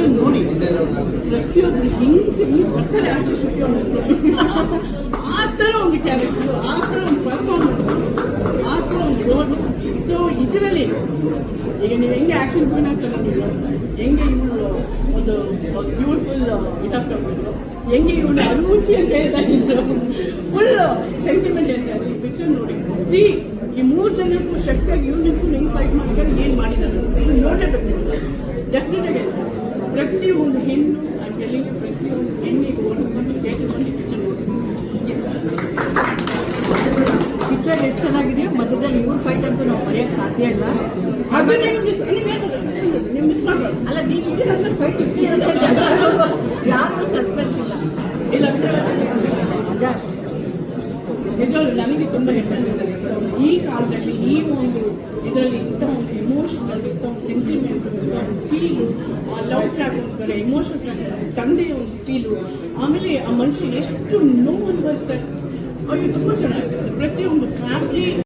Picture ನೋಡಿ ಪ್ರತಿಯೊಬ್ಬರು ಹಿಂಗೆ ಹಿಂಗೆ ಬರ್ತಾರೆ ಆಚೆ ಶುಚಿ ಆ ಥರ ಒಂದು ಕ್ಯಾರೆಕ್ಟರ್ ಆ ಥರ ಒಂದು ಪರ್ಫಾರ್ಮೆನ್ಸ್ ಆ ಥರ ಒಂದು ರೋಲ್ ಸೊ ಇದರಲ್ಲಿ ಈಗ ನೀವು ಹೆಂಗೆ ಆ್ಯಕ್ಷನ್ ಕ್ವೀನ್ ಆಗಿ ತಗೊಂಡಿದ್ರು ಹೆಂಗೆ ಇವಳು ಒಂದು ಬ್ಯೂಟಿಫುಲ್ ಗಿಟಪ್ ತಗೊಂಡಿದ್ರು ಹೆಂಗೆ ಇವಳು ಅನುಭೂತಿ ಅಂತ ಹೇಳ್ತಾ ಇದ್ರು ಫುಲ್ ಸೆಂಟಿಮೆಂಟ್ ಹೇಳ್ತಾ ಇದ್ರು ಈ ಪಿಕ್ಚರ್ ನೋಡಿ ಸಿ ಈ ಮೂರು ಜನಕ್ಕೂ ಶಕ್ತಿಯಾಗಿ ಇವ್ರು ನಿಂತ್ಕೊಂಡು ಹೆಂಗೆ ಫೈಟ್ ಮಾಡಿದ್ದಾರೆ ಏನು ಮಾಡಿದ್ದಾರೆ ಇದು ಪ್ರತಿಯೊಂದು ಹೆಣ್ಣು ಆ ಟೆಲ್ಲಿಂಗ್ ಒಂದು ಹೆಣ್ಣಿಗೆ ಒಂದು ಒಂದು ಕೇಳಿ ಒಂದು ಪಿಕ್ಚರ್ ನೋಡಿ ಎಸ್ ಪಿಕ್ಚರ್ ಎಷ್ಟು ಚೆನ್ನಾಗಿದೆಯೋ ಮಧ್ಯದಲ್ಲಿ ಇವ್ರ ಫೈಟ್ ಅಂತೂ ನಾವು ಮರೆಯೋಕ್ಕೆ ಸಾಧ್ಯ ಇಲ್ಲ. ಅಲ್ಲ ಫೈಟ್ ಯಾರು ಸಸ್ಪೆನ್ಸ್ ಇಲ್ಲ. ಇಲ್ಲ ನಿಜವಾಗ್ಲು ನನಗೆ ತುಂಬ ಹೆಮ್ಮೆ ಈ ಕಾಲದಲ್ಲಿ ಈ ಒಂದು ಇದರಲ್ಲಿ ಒಂದು ಸೆಂಟಿಮೆಂಟ್ ಫೀಲು ಆ ಲವ್ ಟ್ರ್ಯಾಪ್ ಅಂತಾರೆ ಇಮೋಷನ್ ಟ್ರ್ಯಾಕ್ ತಂದೆಯ ಒಂದು ಫೀಲು ಆಮೇಲೆ ಆ ಮನುಷ್ಯ ಎಷ್ಟು ನೋವು ಅನುಭವಿಸ್ತಾರೆ. ಅಯ್ಯೋ, ತುಂಬ ಚೆನ್ನಾಗಿರುತ್ತೆ ಪ್ರತಿಯೊಂದು ಫ್ಯಾಮಿಲಿ